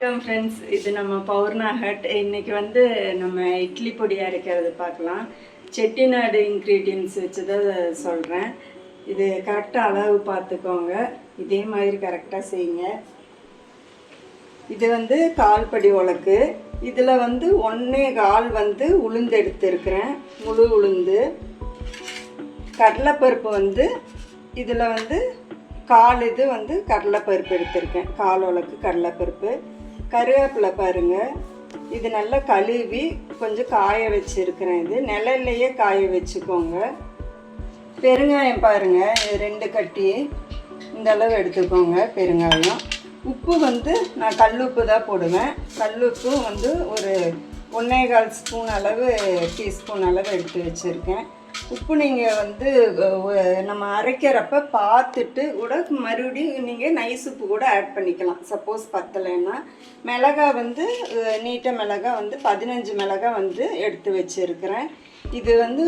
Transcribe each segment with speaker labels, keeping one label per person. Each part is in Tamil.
Speaker 1: வணக்கம் ஃப்ரெண்ட்ஸ் இது நம்ம பௌர்ணா ஹட். இன்னைக்கு வந்து நம்ம இட்லி பொடி அரைக்கிறது பார்க்கலாம். செட்டிநாடு இன்க்ரீடியன்ஸ் வச்சு தான் சொல்கிறேன் இது கரெக்டாக அளவு பார்த்துக்கோங்க. இதே மாதிரி கரெக்டாக செய்யுங்க. இது வந்து கால்படி உலக்கு. இதில் வந்து ஒன்றே கால் வந்து உளுந்து எடுத்திருக்கிறேன். முழு உளுந்து. கடலைப்பருப்பு வந்து இதில் வந்து கால் இது வந்து கடலைப்பருப்பு எடுத்திருக்கேன். கால் உலக்கு கடலைப்பருப்பு. கருவேப்பிலை பாருங்க. இது நல்லா கழுவி கொஞ்சம் காய வச்சுருக்கிறேன் இது. நிழல்லையே காய வச்சுக்கோங்க. பெருங்காயம் பாருங்க. ரெண்டு கட்டி இந்த அளவு எடுத்துக்கோங்க பெருங்காயம். உப்பு வந்து நான் கல்லுப்பு தான் போடுவேன். கல்லுப்பு வந்து ஒரு ஒன்றே கால் ஸ்பூன் அளவு டீஸ்பூன் அளவு எடுத்து வச்சுருக்கேன். உப்பு நீங்கள் வந்து நம்ம அரைக்கிறப்ப பார்த்துட்டு கூட மறுபடியும் நீங்கள் நைஸ் உப்பு கூட ஆட் பண்ணிக்கலாம். சப்போஸ் பத்தலைன்னா மிளகா வந்து நீட்ட மிளகா வந்து பதினஞ்சு மிளகா வந்து எடுத்து வச்சுருக்கிறேன். இது வந்து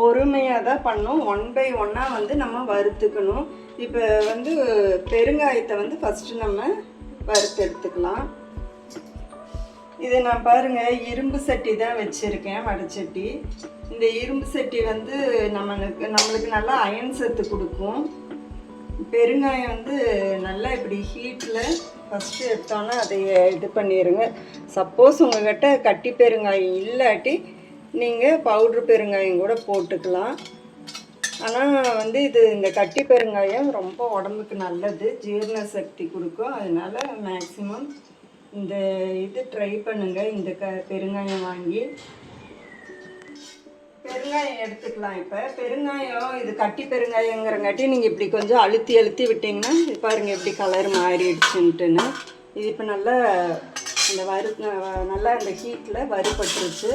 Speaker 1: பொறுமையாக தான் பண்ணும். ஒன் பை ஒன்னாக வந்து நம்ம வறுத்துக்கணும். இப்போ வந்து பெருங்காயத்தை வந்து ஃபஸ்ட்டு நம்ம வறுத்து எடுத்துக்கலாம். இது நான் பாருங்கள் இரும்பு சட்டி தான் வச்சுருக்கேன் வடைச்சட்டி. இந்த இரும்பு சட்டி வந்து நம்மளுக்கு நம்மளுக்கு நல்லா அயன் சத்து கொடுக்கும். பெருங்காயம் வந்து நல்லா இப்படி ஹீட்டில் ஃபஸ்ட்டு எடுத்தோன்னே அதை இது பண்ணிடுங்க சப்போஸ் உங்கள்கிட்ட கட்டி பெருங்காயம் இல்லாட்டி நீங்கள் பவுட்ரு பெருங்காயம் கூட போட்டுக்கலாம். ஆனால் வந்து இது இந்த கட்டி பெருங்காயம் ரொம்ப உடம்புக்கு நல்லது ஜீரண சக்தி கொடுக்கும். அதனால மேக்ஸிமம் இந்த இது ட்ரை பண்ணுங்க. இந்த க பெருங்காயம் வாங்கி. பெருங்காயம் எடுத்துக்கலாம் இப்போ. பெருங்காயம் இது கட்டி பெருங்காயங்கிறங்காட்டி நீங்கள் இப்படி கொஞ்சம் அழுத்தி அழுத்தி விட்டிங்கன்னா இது பாருங்க எப்படி கலர் மாறிடுச்சுன்ட்டுன்னு. இது இப்போ நல்லா இந்த வறு நல்லா இந்த ஹீட்டில் வறுபட்டுருச்சு.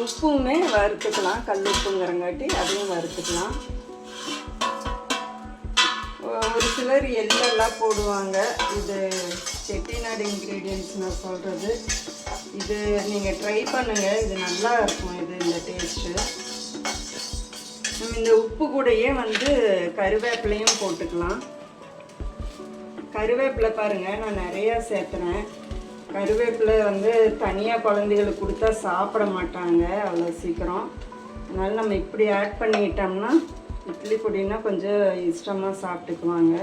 Speaker 1: உப்புமே வறுத்துக்கலாம். கல் உப்புங்கிறங்காட்டி அதையும் வறுத்துக்கலாம். ஒரு சிலர் எள்ளெல்லாம் போடுவாங்க. இது செட்டிநாடு இன்க்ரீடியன்ஸ் நான் சொல்கிறது இது நீங்கள் ட்ரை பண்ணுங்கள் இது நல்லா இருக்கும் இது இந்த டேஸ்ட்டு நம்ம இந்த உப்பு கூடயே வந்து கருவேப்பிலையும் போட்டுக்கலாம். கருவேப்பிலை பாருங்கள் நான் நிறையா சேர்த்துறேன். கருவேப்பிலை வந்து தனியாக குழந்தைகளுக்கு கொடுத்தா சாப்பிட மாட்டாங்க அவ்வளோ சீக்கிரம். அதனால் நம்ம இப்படி ஆட் பண்ணிக்கிட்டோம்னா இட்லி பொடினா கொஞ்சம் இஷ்டமாக சாப்பிட்டுக்குவாங்க.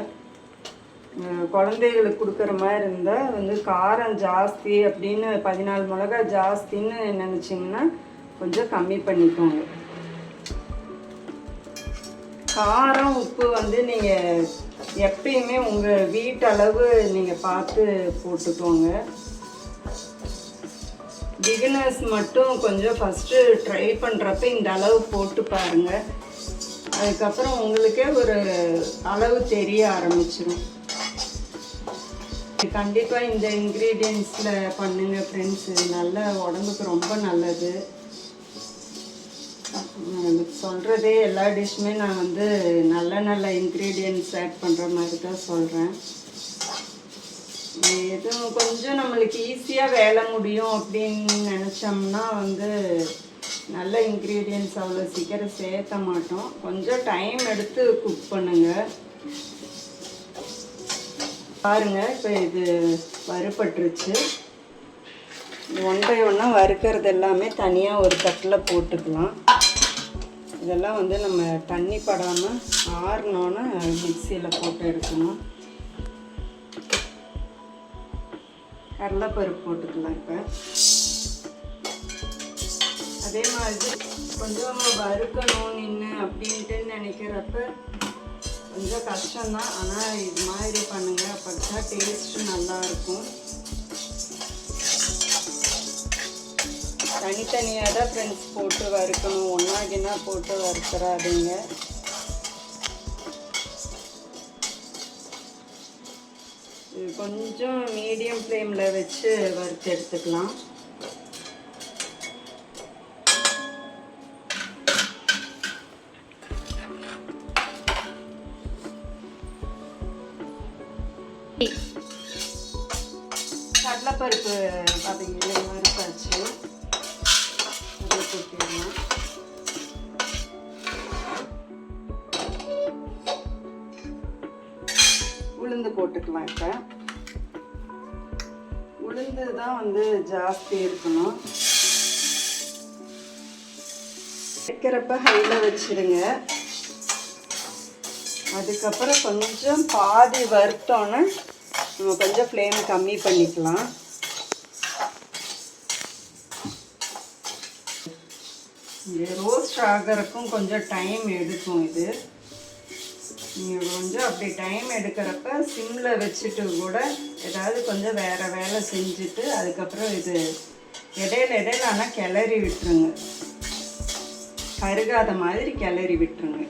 Speaker 1: குழந்தைகளுக்கு கொடுக்குற மாதிரி இருந்தால் வந்து காரம் ஜாஸ்தி அப்படின்னு பதினாலு மிளகா ஜாஸ்தின்னு நினச்சிங்கன்னா கொஞ்சம் கம்மி பண்ணிக்கோங்க. காரம் உப்பு வந்து நீங்கள் எப்பயுமே உங்கள் வீட்டளவு நீங்கள் பார்த்து போட்டுக்கோங்க. பிகினர்ஸ் மட்டும் கொஞ்சம் ஃபஸ்ட்டு ட்ரை பண்ணுறப்ப இந்த அளவு போட்டு பாருங்கள் அதுக்கப்புறம் உங்களுக்கே ஒரு அளவு தெரிய ஆரம்பிச்சிடும் கண்டிப்பாக இந்த இன்க்ரீடியன்ஸில் பண்ணுங்க ஃப்ரெண்ட்ஸ் நல்ல உடம்புக்கு ரொம்ப நல்லது. சொல்கிறதே எல்லா டிஷ்ஷுமே நான் வந்து நல்ல நல்ல இன்க்ரீடியன்ஸ் ஆட் பண்ணுற மாதிரி தான் சொல்கிறேன் எதுவும் கொஞ்சம் நம்மளுக்கு ஈஸியாக வேலை முடியும் அப்படின்னு நினச்சோம்னா வந்து நல்ல இன்க்ரீடியன்ஸ் அவ்வளோ சீக்கிரம் சேர்த்த மாட்டோம். கொஞ்சம் டைம் எடுத்து குக் பண்ணுங்கள் பாருங்க இப்போ இது வறுபட்டுருச்சு. ஒன் பை ஒன்னாக வறுக்கிறது எல்லாமே தனியாக ஒரு தட்டில் போட்டுக்கலாம். இதெல்லாம் வந்து நம்ம தண்ணி படாமல் ஆறினோன்னே மிக்சியில் போட்டு எடுக்கணும். கடலைப்பருப்பு போட்டுக்கலாம் இப்போ. அதே மாதிரி கொஞ்சம் வறுக்கணும் நின்று அப்படின்ட்டு நினைக்கிறப்ப கொஞ்சம் கஷ்டம்தான். ஆனால் இது மாதிரி பண்ணுங்கள் அப்பதான் டேஸ்ட்டு நல்லாயிருக்கும். தனித்தனியாக தான் ஃப்ரெண்ட்ஸ் போட்டு வறுக்கணும். ஒன்றாகினா போட்டு வறுத்துறாதீங்க. இது கொஞ்சம் மீடியம் ஃப்ளேமில் வச்சு வறுத்து எடுத்துக்கலாம். உளுந்து போட்டுக்கலாம் இப்போ. உளுந்து தான் வந்து ஜாஸ்தி இருக்கணும். வைக்கிறப்ப ஹையில் வச்சிருங்க. அதுக்கப்புறம் கொஞ்சம் பாதி வறுத்தோன்னே நம்ம கொஞ்சம் ஃப்ளேம் கம்மி பண்ணிக்கலாம். இது ரோஸ்ட் ஆகிறதுக்கும் கொஞ்சம் டைம் எடுக்கும் இது. நீங்கள் கொஞ்சம் அப்படி டைம் எடுக்கிறப்ப சிம்மில் வச்சுட்டு கூட ஏதாவது கொஞ்சம் வேறு வேலை செஞ்சுட்டு அதுக்கப்புறம் இது இடையில இடையில ஆனால் கிளறி விட்டுருங்க. கருகாத மாதிரி கிளறி விட்டுருங்க.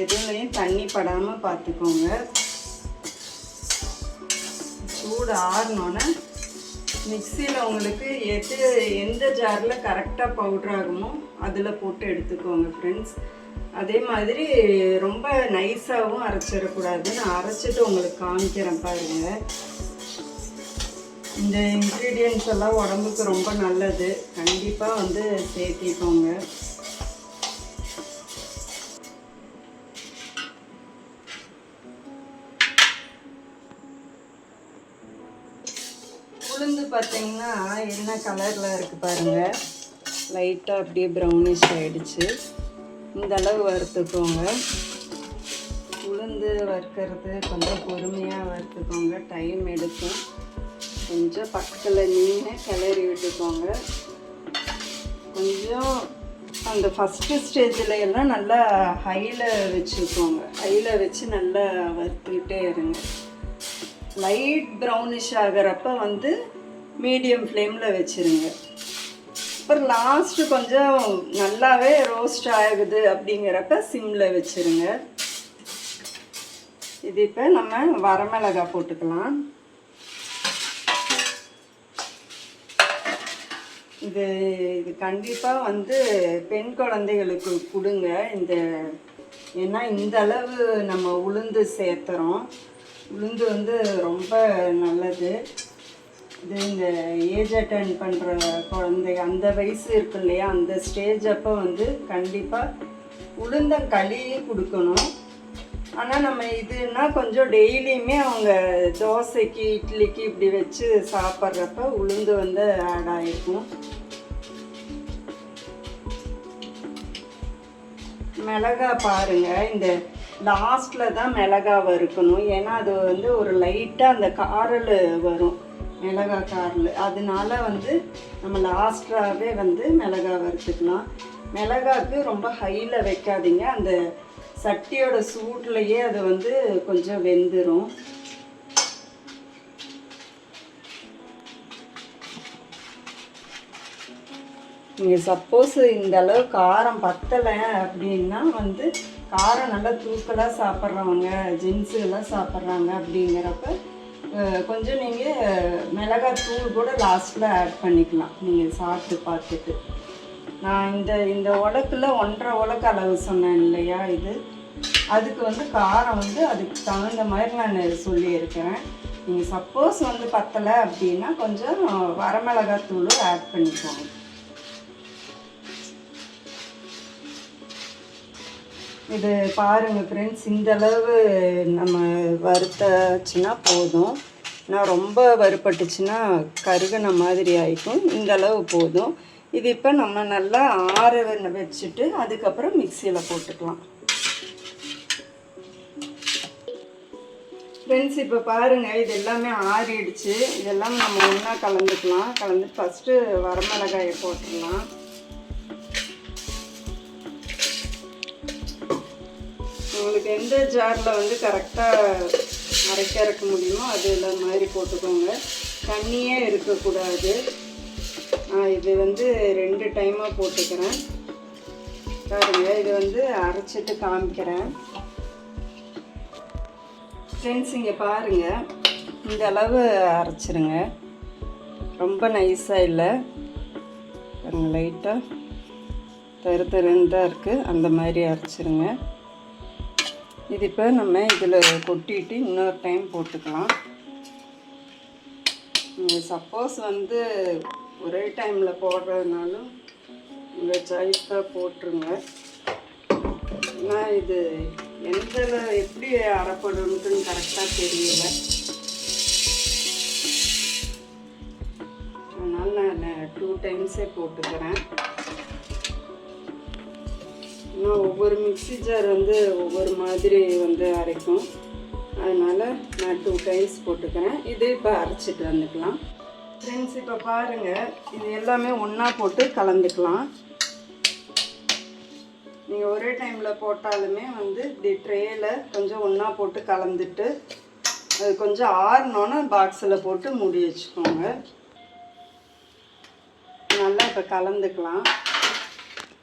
Speaker 1: எதுலையும் தண்ணி படாமல் பார்த்துக்கோங்க சூடு ஆறினோன்னே மிக்சியில் உங்களுக்கு எது எந்த ஜாரில் கரெக்டாக பவுடர் ஆகுமோ அதில் போட்டு எடுத்துக்கோங்க ஃப்ரெண்ட்ஸ் அதே மாதிரி ரொம்ப நைஸாகவும் அரைச்சிடக்கூடாது. நான் அரைச்சிட்டு உங்களுக்கு காமிக்கிறேன் பாருங்கள் இந்த இன்க்ரீடியன்ஸ் எல்லாம் உடம்புக்கு ரொம்ப நல்லது. கண்டிப்பாக வந்து சேர்த்திக்கோங்க. பார்த்தீங்கன்னா என்ன கலரில் இருக்குது பாருங்கள் லைட்டாக அப்படியே ப்ரௌனிஷ் ஆகிடுச்சு இந்த அளவு வறுத்துக்கோங்க. உளுந்து வறுக்கிறது கொஞ்சம் பொறுமையாக வறுத்துக்கோங்க. டைம் எடுக்கும். கொஞ்சம் பக்கத்தில் நின்று கிளறி விட்டுக்கோங்க. கொஞ்சம் அந்த ஃபஸ்ட்டு ஸ்டேஜில் எல்லாம் நல்லா ஹையில் வச்சுக்கோங்க. ஹையில் வச்சு நல்லா வறுத்துக்கிட்டே இருங்க. லைட் ப்ரௌனிஷ் ஆகிறப்ப வந்து மீடியம் ஃப்ளேமில் வச்சுருங்க. அப்புறம் லாஸ்ட்டு கொஞ்சம் நல்லாவே ரோஸ்ட் ஆகுது அப்படிங்கிறப்ப சிம்மில் வச்சுருங்க. இது இப்போ நம்ம வரமிளகா போட்டுக்கலாம். இது இது கண்டிப்பாக வந்து பெண் குழந்தைகளுக்கு கொடுங்க. இந்த ஏன்னா இந்த அளவு நம்ம உளுந்து சேர்த்துறோம். உளுந்து வந்து ரொம்ப நல்லது. இது இந்த ஏஜ் அட்டன் பண்ணுற குழந்தை அந்த வயசு இருக்கு இல்லையா அந்த ஸ்டேஜ் அப்போ வந்து கண்டிப்பாக உளுந்தங்களி கொடுக்கணும். ஆனால் நம்ம இதுனா கொஞ்சம் டெய்லியுமே அவங்க தோசைக்கு இட்லிக்கு இப்படி வச்சு சாப்பிட்றப்ப உளுந்து வந்து ஆட் ஆகிருக்கும் மிளகா பாருங்கள் இந்த லாஸ்டில் தான் மிளகா வறுக்கணும். ஏன்னா அது வந்து ஒரு லைட்டாக அந்த காரல் வரும். மிளகா காரில் அதனால வந்து நம்ம லாஸ்டாகவே வந்து மிளகா வறுத்துக்கலாம். மிளகாக்கு ரொம்ப ஹையில் வைக்காதீங்க. அந்த சட்டியோட சூட்லேயே அது வந்து கொஞ்சம் வெந்துடும் நீங்கள் சப்போஸ் இந்த அளவு காரம் பத்தலை அப்படின்னா வந்து காரம் நல்லா தூக்கலாக சாப்பிட்றவங்க ஜென்ஸுகளாக சாப்பிட்றாங்க அப்படிங்கிறப்ப கொஞ்சம் நீங்கள் மிளகாய் தூள் கூட லாஸ்ட்டில் ஆட் பண்ணிக்கலாம். நீங்கள் சாப்பிட்டு பார்த்துட்டு. நான் இந்த இந்த உலக்கில் ஒன்றரை உலக்கு அளவு சொன்னேன் இல்லையா இது? அதுக்கு வந்து காரம் வந்து அதுக்கு தகுந்த மாதிரி நான் சொல்லியிருக்கிறேன். நீங்கள் சப்போஸ் வந்து பத்தலை அப்படின்னா கொஞ்சம் வரமிளகாய் ஆட் பண்ணிக்கோங்க. இது பாருங்கள் ஃப்ரெண்ட்ஸ் இந்தளவு நம்ம வறுத்தாச்சுன்னா போதும். நான் ரொம்ப வறுபட்டுச்சுன்னா கருகின மாதிரி ஆகிக்கும் இந்த அளவு போதும். இது இப்போ நம்ம நல்லா ஆற வச்சுட்டு அதுக்கப்புறம் மிக்சியில் போட்டுக்கலாம். ஃப்ரெண்ட்ஸ் இப்போ பாருங்கள் இது எல்லாமே ஆறிடுச்சு. இதெல்லாம் நம்ம ஒன்றா கலந்துக்கலாம். கலந்து ஃபஸ்ட்டு வரமிளகாயை போட்டுடலாம். உங்களுக்கு எந்த ஜாரில் வந்து கரெக்டாக அரைக்க இறக்க முடியுமோ அதில் மாதிரி போட்டுக்கோங்க. தண்ணியே இருக்கக்கூடாது. நான் இது வந்து ரெண்டு டைமாக போட்டுக்கிறேன். பாருங்க இது வந்து அரைச்சிட்டு காமிக்கிறேன். ஃப்ரெண்ட்ஸ் இங்கே பாருங்கள் இந்த அளவு அரைச்சிருங்க. ரொம்ப நைஸாக இல்லை. பாருங்கள் லைட்டாக தரு தருன்னு தான் இருக்குது அந்த மாதிரி அரைச்சிருங்க. இது இப்போ நம்ம இதில் கொட்டிட்டு இன்னொரு டைம் போட்டுக்கலாம். சப்போஸ் வந்து ஒரே டைமில் போடுறதுனாலும் உங்கள் சாய்ஸாக போட்டுருங்க. ஆனால் இது எந்த எப்படி அரைப்படுன்ட்டு கரெக்டாக தெரியல. அதனால் நான் டூ டைம்ஸே போட்டுக்கிறேன். நான் ஒவ்வொரு மிக்ஸி ஜார் வந்து ஒவ்வொரு மாதிரி வந்து அரைக்கும். அதனால் நான் டூ டைம்ஸ் போட்டுக்கிறேன். இது இப்போ அரைச்சிட்டு வந்துக்கலாம். ஃப்ரெண்ட்ஸ் இப்போ பாருங்கள் இது எல்லாமே ஒன்றா போட்டு கலந்துக்கலாம். நீங்கள் ஒரே டைமில் போட்டாலுமே வந்து இப்படி ட்ரேயில் கொஞ்சம் ஒன்றா போட்டு கலந்துட்டு அது கொஞ்சம் ஆறினோன்னே பாக்ஸில் போட்டு மூடி வச்சுக்கோங்க. நல்லா இப்போ கலந்துக்கலாம்.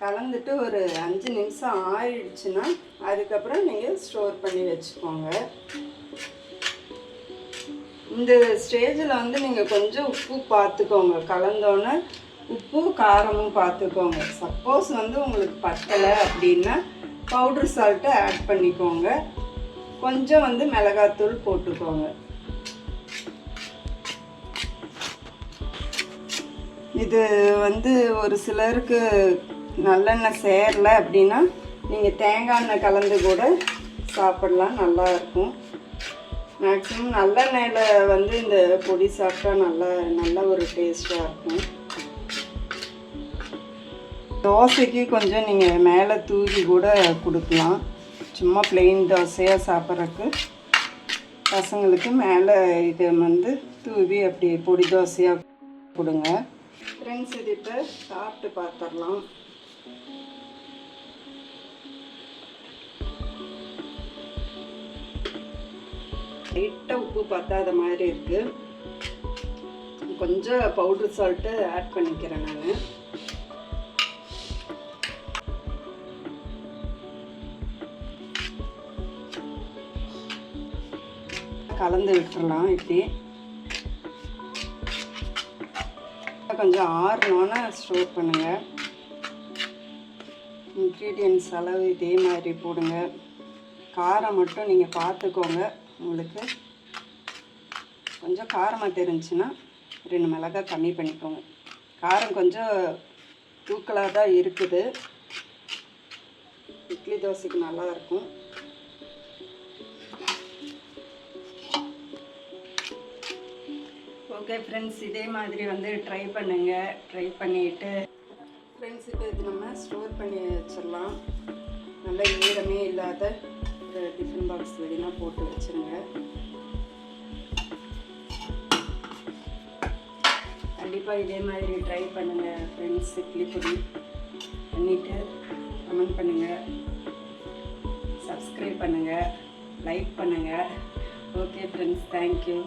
Speaker 1: கலந்துட்டு ஒரு அஞ்சு நிமிஷம் ஆயிடுச்சுன்னா அதுக்கப்புறம் நீங்கள் ஸ்டோர் பண்ணி வச்சுக்கோங்க. இந்த ஸ்டேஜில் வந்து நீங்கள் கொஞ்சம் உப்பு பார்த்துக்கோங்க கலந்தோன்னே உப்பு காரமும் பார்த்துக்கோங்க சப்போஸ் வந்து உங்களுக்கு பத்தலை அப்படின்னா பவுட்ரு சால்ட்டை ஆட் பண்ணிக்கோங்க. கொஞ்சம் வந்து மிளகாத்தூள் போட்டுக்கோங்க. இது வந்து ஒரு சிலருக்கு நல்லெண்ணெய் சேரல அப்படின்னா நீங்கள் தேங்காய் எண்ணெய் கலந்து கூட சாப்பிடலாம் நல்லா இருக்கும். மேக்ஸிமம் நல்லெண்ணெயில் வந்து இந்த பொடி சாப்பிட்டா நல்லா நல்ல ஒரு டேஸ்ட்டாக இருக்கும். தோசைக்கு கொஞ்சம் நீங்கள் மேலே தூவி கூட கொடுக்கலாம். சும்மா பிளெயின் தோசையாக சாப்பிட்றதுக்கு. பசங்களுக்கு மேலே இது வந்து தூவி அப்படி பொடி தோசையாக கொடுங்க. ஃப்ரெண்ட்ஸ் இது இப்போ சாப்பிட்டு பார்த்துடலாம் லைட்டாக உப்பு பத்தாத மாதிரி இருக்குது கொஞ்சம் பவுடர் சால்ட்டு ஆட் பண்ணிக்கிறேன் நான். கலந்து விட்டுறலாம் இப்படி. கொஞ்சம் ஆறுனோன்னே ஸ்டோர் பண்ணுங்கள் இன்க்ரீடியன்ஸ் அளவு இதே மாதிரி போடுங்க. காரம் மட்டும் நீங்கள் பார்த்துக்கோங்க உங்களுக்கு கொஞ்சம் காரமாக தெரிஞ்சுன்னா ரெண்டு மிளகாய் கம்மி பண்ணிக்கோங்க. காரம் கொஞ்சம் தூக்கலாக தான் இருக்குது. இட்லி தோசைக்கு நல்லா இருக்கும். ஓகே ஃப்ரெண்ட்ஸ் இதே மாதிரி வந்து ட்ரை பண்ணுங்கள் ட்ரை பண்ணிவிட்டு ஃப்ரெண்ட்ஸ் இப்போ இது நம்ம ஸ்டோர் பண்ணி வச்சிடலாம். நல்ல ஈரமே இல்லாத ஒரு டிஃபன் பாக்ஸ் வெளினா போட்டு வச்சுருங்க. கண்டிப்பாக இதே மாதிரி ட்ரை பண்ணுங்கள் ஃப்ரெண்ட்ஸ் இட்லி பொடி பண்ணிவிட்டு கமெண்ட் பண்ணுங்கள் சப்ஸ்கிரைப் பண்ணுங்கள் லைக் பண்ணுங்கள் ஓகே ஃப்ரெண்ட்ஸ் தேங்க்யூ